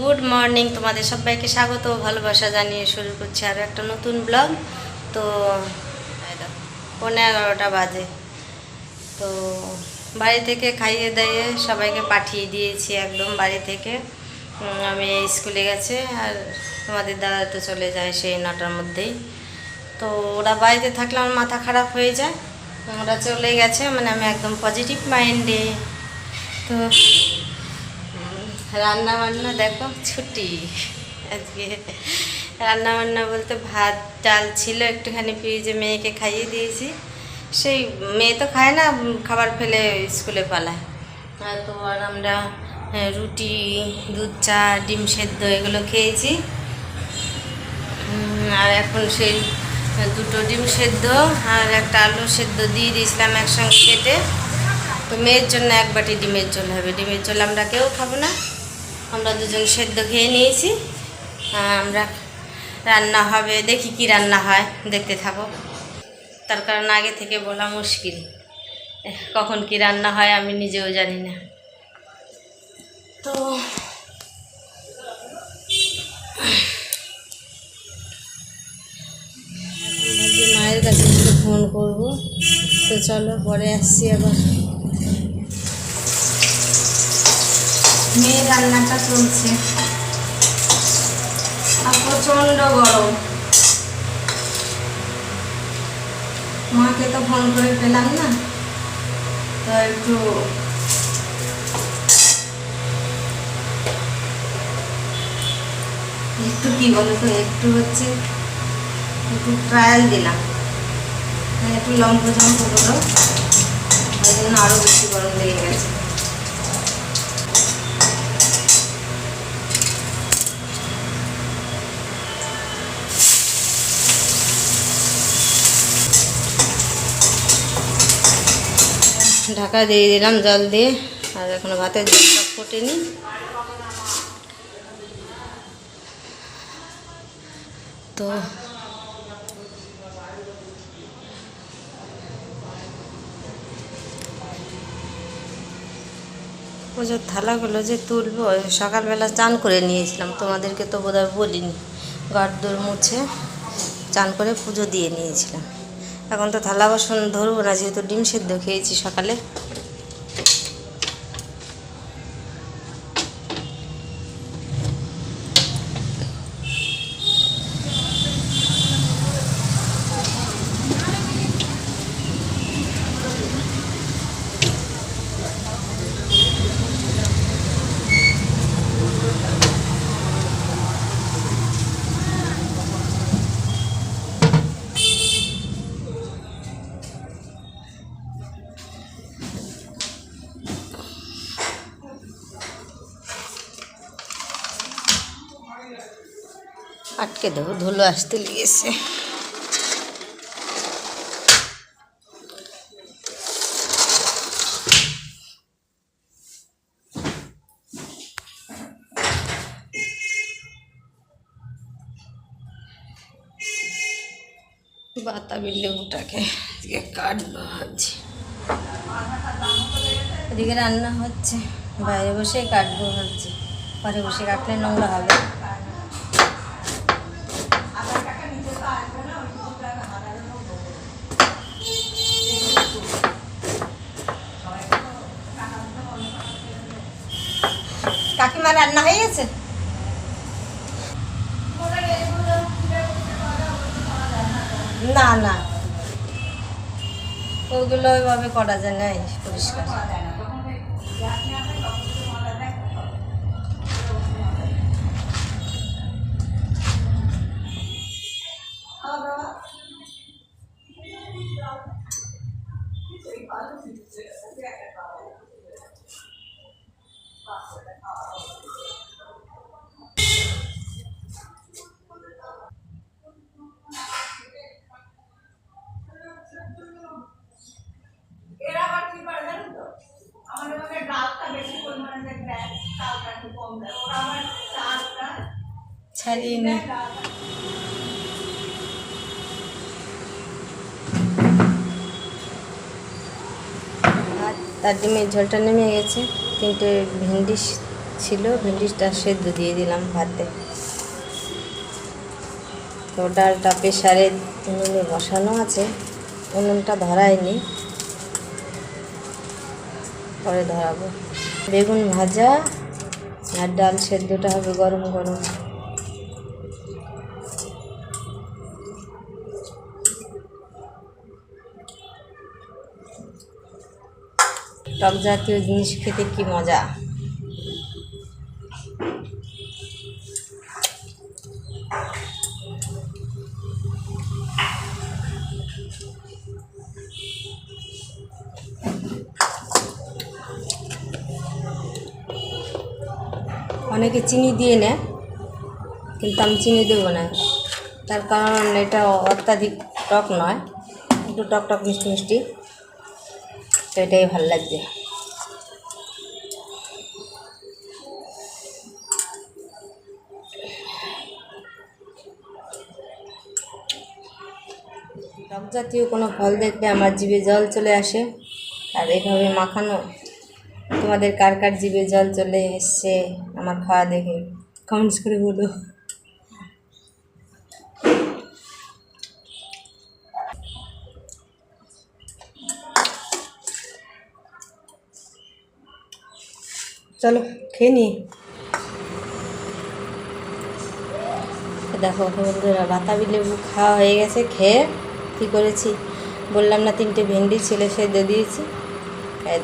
Good morning তোমাদের সবাইকে স্বাগত ভালোবাসা জানিয়ে শুরু করছি আরও একটা নতুন ব্লগ। তো দেখো, এগারোটা বাজে। তো বাড়ি থেকে খাইয়ে দাইয়ে সবাইকে পাঠিয়ে দিয়েছি একদম বাড়ি থেকে। আমি স্কুলে গেছে আর তোমাদের দাদা তো চলে যায় সেই নটার মধ্যেই। তো ওরা বাড়িতে থাকলে আমার মাথা খারাপ হয়ে যায়। ওরা চলে গেছে মানে আমি একদম পজিটিভ মাইন্ডে তো রান্না বান্না দেখো ছুটি। আজকে রান্না বান্না বলতে ভাত ডাল ছিল একটুখানি ফ্রিজে মেয়েকে খাইয়ে দিয়েছি। সেই মেয়ে তো খায় না খাবার ফেলে স্কুলে পালায়। তো আর আমরা হ্যাঁ, রুটি দুধ চা ডিম সেদ্ধ এগুলো খেয়েছি। আর এখন সেই দুটো ডিম সেদ্ধ আর একটা আলু সেদ্ধ দিয়ে দিয়েছিলাম একসঙ্গে কেটে। তো মেয়ের জন্য এক বাটি ডিমের ঝোল হবে। ডিমের ঝোল আমরা কেউ খাব না। আমরা দুজন সেদ্ধ খেয়ে নিয়েছি। আমরা রান্না হবে, দেখি কি রান্না হয়, দেখতে থাকো। তার কারণ আগে থেকে বলা মুশকিল। কখন কি রান্না হয় আমি নিজেও জানি না। তো মায়ের কাছে ফোন করব। তো চলো, পরে আসছি আবার। মেয়ের রান্নাটা চলছে। আর প্রচণ্ড গরম। মাকে তো ফোন করে পেলাম না। তো একটু একটু কি বলো তো একটু হচ্ছে একটু ট্রায়াল দিলাম। একটু লম্ব জম্প করো ওই জন্য আরও বেশি গরম লেগে গেছে। ঢাকা দিয়ে দিলাম, জল দিয়ে। আর এখনও ভাতের জলটা ফোটেনি। তো যে থালাগুলো যে তুলবো সকালবেলা চান করে নিয়েছিলাম। তোমাদেরকে তো বোধহয় বলিনি। ঘর দোর মুছে চান করে পুজো দিয়ে নিয়েছিলাম। এখন তো থালা বাসন ধরবো না যেহেতু ডিম সেদ্ধ খেয়েছি সকালে। আটকে দেবো ধুলো আসতে লেগেছে বাতাবি লেবুটাকে কাটবো ভাবছি এদিকে রান্না হচ্ছে। বাইরে বসে কাটবো ভাবছি। ঘরে বসে কাটলে নোংরা হবে। রান্না হয়ে গেছে? না না। ওগুলো ওইভাবে করা যায় না এই পরিষ্কার। এরা আবার কি করে জানেন তো আমাদের মধ্যে ডালটা বেশি পরিমাণে দেয় চালটা একটু কম দেয় ওরা আবার চালটা ছাড়িয়ে নি আর তার ডিমের ঝোলটা নেমে গেছে। তিনটে ভেন্ডি ছিল ভেন্ডিটা সেদ্ধ দিয়ে দিলাম ভাতে। তো ডালটা প্রেশারে উনুনে বসানো আছে। উনুনটা ধরায়নি। পরে ধরাবো। বেগুন ভাজা আর ডাল সেদ্ধটা হবে গরম গরম। টক জাতীয় জিনিস খেতে কি মজা? অনেকে চিনি দিয়ে নেয়, কিন্তু আমি চিনি দেবো না। তার কারণ এটা অত্যাধিক টক নয়, একটু টক টক মিষ্টি মিষ্টি। তো এটাই ভালো লাগছে। টক জাতীয় কোনো ফল দেখলে আমার জিভে জল চলে আসে, আর এভাবে মাখানো, তোমাদের কার কার জিভে জল চলে এসছে আমার খাওয়া দেখে কমেন্টস করে বলো। চলো, খেয়ে নি দেখো বন্ধুরা বাতাবি লেবু খাওয়া হয়ে গেছে, খেয়ে কী করেছি? বললাম না, তিনটে ভেন্ডি ছিল সেদ্ধ দিয়েছি।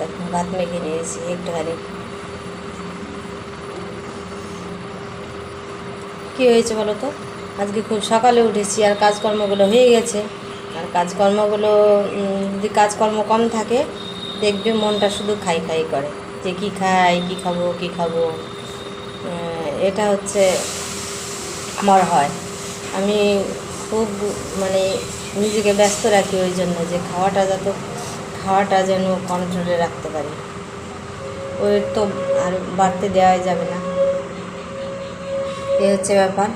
দেখো, ভাত মেখে নিয়েছি একটুখানি। কী হয়েছে বলো তো? আজকে খুব সকালে উঠেছি, আর কাজকর্মগুলো হয়ে গেছে। আর কাজকর্মগুলো যদি কাজকর্ম কম থাকে, দেখবে মনটা শুধু খাই খাই করে। যে কী খাই, কী খাব কী খাব এটা হচ্ছে আমার হয়। আমি খুব মানে নিজেকে ব্যস্ত রাখি ওই জন্য যে খাওয়াটা যত, খাওয়াটা যেন কন্ট্রোলে রাখতে পারি। ওয়েট তো আর বাড়তে দেওয়াই যাবে না। এ হচ্ছে ব্যাপার।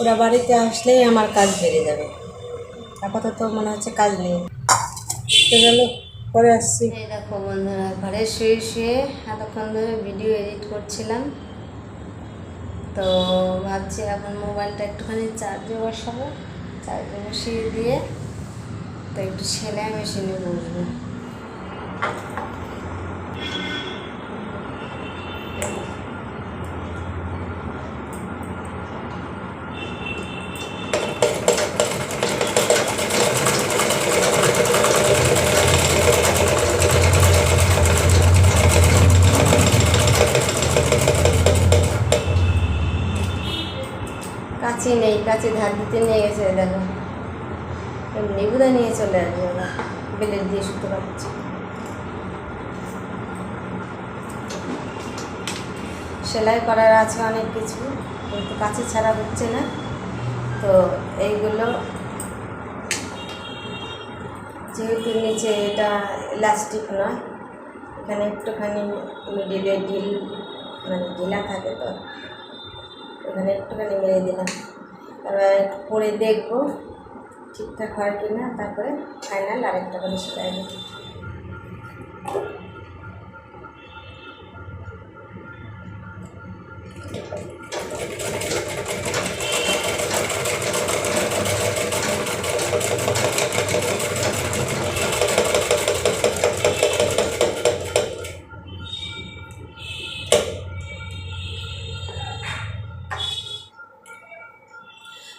ওরা বাড়িতে আসলেই আমার কাজ বেড়ে যাবে। আপাতত মনে হচ্ছে কাজ নেই। পরে আসছি। দেখো বন্ধুরা, ঘরে শুয়ে শুয়ে এতক্ষণ ধরে ভিডিও এডিট করছিলাম। তো ভাবছি এখন মোবাইলটা একটুখানি চার্জে বসাবো। চার্জে বসিয়ে দিয়ে তো একটু সেলাই মেশিনে বসবো। কাছে ধার দিতে নিয়ে গেছে, দেখো। এমনি নিয়ে চলে আসবে ওরা, বেলের দিয়ে সুতো কাটছে। সেলাই করার আছে অনেক কিছু, কিন্তু কাছে ছাড়া হচ্ছে না। তো এইগুলো যেহেতু নিচে এটা ইলাস্টিক নয়, এখানে একটুখানি মিডিলে ঢিল মানে ঢিলা থাকে তো এখানে একটুখানি মেরে দিলাম। একটু পরে দেখব ঠিকঠাক হয় কি না তারপরে ফাইনাল আরেকটা করে সেলাই দেবো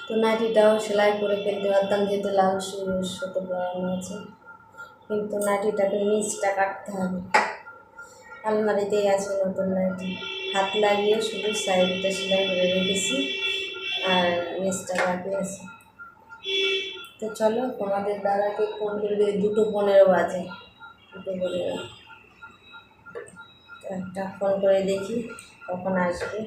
তো নাইটিটাও সেলাই করে ফেলতে পারতাম, যেহেতু লাল সুতো পরানো আছে। কিন্তু নাইটিটাকে নিচটা কাটতে হবে। আলমারিতেই আছে নতুন নাইটি হাত লাগিয়ে শুধু সাইডটা সেলাই করে রেখেছি, আর নিচটা বাকি আছে। তো চলো, তোমাদের দাদাকে ফোন করবে দুটো পনেরো বাজে। দুটো পনেরো। একটা ফোন করে দেখি কখন আসবে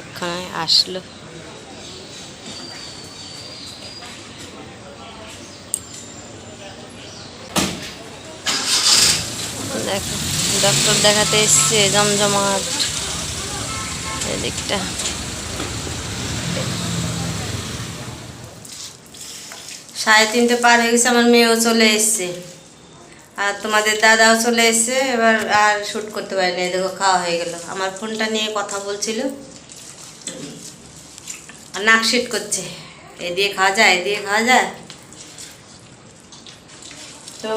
এখানে আসলো। ডক্টর দেখাতে এসছে জমজমাট। এদিকটা। সাড়ে তিনটে পার হয়ে গেছে, আমার মেয়েও চলে এসছে। আর তোমাদের দাদাও চলে এসছে, এবার আর শ্যুট করতে পারিনি। দেখো, খাওয়া হয়ে গেল। আমার ফোনটা নিয়ে কথা বলছিল। নাক করছে। এ দিয়ে খাওয়া যায়, এ দিয়ে খাওয়া যায়। তো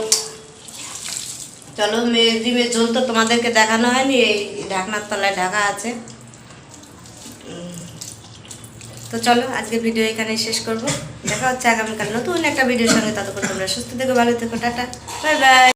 চলো মেয়ে ঝোল তো তোমাদেরকে দেখানো হয়নি, এই ঢাকনার তলায় ঢাকা আছে। তো চলো আজকে ভিডিও এখানে শেষ করব। দেখা হচ্ছে আগামীকাল নতুন একটা ভিডিওর সঙ্গে, ততক্ষণ তোমরা সুস্থ থেকো, ভালো থেকো, টাটা। Bye bye.